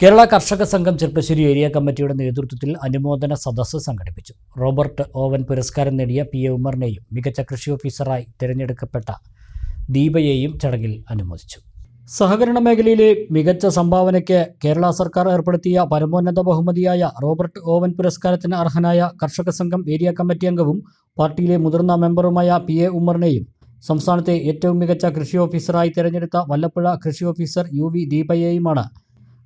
കേരള കർഷക സംഘം ചെർപ്പശ്ശേരി ഏരിയ കമ്മിറ്റിയുടെ നേതൃത്വത്തിൽ അനുമോദന സദസ്സ് സംഘടിപ്പിച്ചു. റോബർട്ട് ഓവൻ പുരസ്കാരം നേടിയ പി എ ഉമറിനെയും മികച്ച കൃഷി ഓഫീസറായി തിരഞ്ഞെടുക്കപ്പെട്ട ദീപയെയും ചടങ്ങിൽ അനുമോദിച്ചു. സഹകരണ മേഖലയിലെ മികച്ച സംഭാവനയ്ക്ക് കേരള സർക്കാർ ഏർപ്പെടുത്തിയ പരമോന്നത ബഹുമതിയായ റോബർട്ട് ഓവൻ പുരസ്കാരത്തിന് അർഹനായ കർഷക സംഘം ഏരിയ കമ്മിറ്റി അംഗവും പാർട്ടിയിലെ മുതിർന്ന മെമ്പറുമായ പി എ ഉമറിനെയും സംസ്ഥാനത്തെ ഏറ്റവും മികച്ച കൃഷി ഓഫീസറായി തിരഞ്ഞെടുത്ത വല്ലപ്പുഴ കൃഷി ഓഫീസർ യു വി ദീപയെയുമാണ്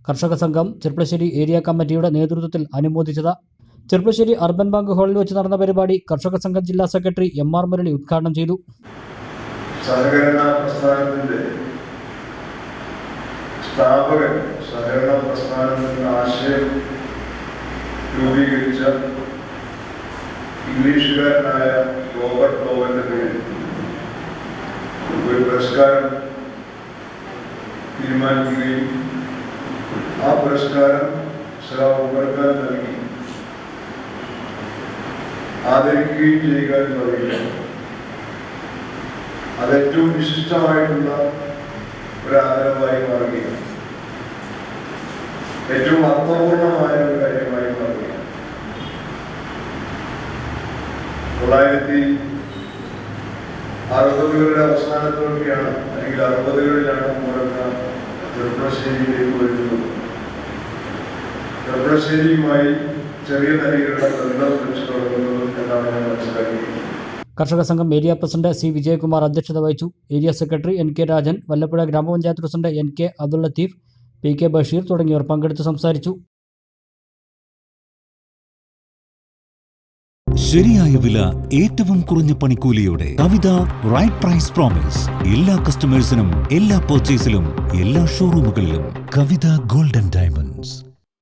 കർഷക സംഘം ചെർപ്പശ്ശേരി ഏരിയ കമ്മിറ്റിയുടെ നേതൃത്വത്തിൽ അനുമോദിച്ചത്. ചെർപ്പശ്ശേരി അർബൻ ബാങ്ക് ഹാളിൽ വെച്ച് നടന്ന പരിപാടി കർഷക സംഘം ജില്ലാ സെക്രട്ടറി എം ആർ മുരളി ഉദ്ഘാടനം ചെയ്തു. സഹകരണ പ്രസ്ഥാനത്തിന്റെ സ്ഥാപകൻ സഹകരണ പ്രസ്ഥാനത്തിന്റെ ആശയം രൂപീകരിച്ച ഇംഗ്ലീഷുകാരനായ റോബർട്ട് ലോവന്റെ പേരിൽ ഒരു പുരസ്കാരം തീരുമാനിക്കുകയും ആ പുരസ്കാരം ഉമർക്ക് നൽകി. ആദരിക്കുകയും ചെയ്യുക എന്ന് പറയുക അത് ഏറ്റവും വിശിഷ്ടമായിട്ടുള്ള ഒരു ആദരവായി മാറുകയാണ്. ഏറ്റവും അർത്ഥപൂർണമായ ഒരു കാര്യമായി മാറുകയാണ്. തൊള്ളായിരത്തി അറുപതുകളുടെ അവസാനത്തോടെയാണ് അല്ലെങ്കിൽ അറുപതുകളിലാണ് മുറക്ക ചെറുപ്പശ്ശേരിയിലേക്ക് വരുന്നത്. ചെറിയ നിലയിലുള്ള ബന്ധം വെച്ച് തുടങ്ങുന്നത് എന്നാണ് ഞാൻ മനസ്സിലാക്കിയത് കർഷക സംഘം ഏരിയ പ്രസിഡന്റ് സി വിജയകുമാർ അധ്യക്ഷത വഹിച്ചു. Area secretary N K Rajan Vallappuzha ഗ്രാമപഞ്ചായത്ത് president N K Abdul Latheef P K Basheer തുടങ്ങിയവർ പങ്കെടുത്ത് സംസാരിച്ചു. ശരിയായ വില ഏറ്റവും കുറഞ്ഞ പണിക്കൂലിയോടെ കവിത റൈറ്റ് പ്രൈസ് പ്രോമിസ് എല്ലാ കസ്റ്റമേഴ്സിനും എല്ലാ പർച്ചേസിലും എല്ലാ ഷോറൂമുകളിലും കവിത ഗോൾഡൻ ഡയമണ്ട്സ്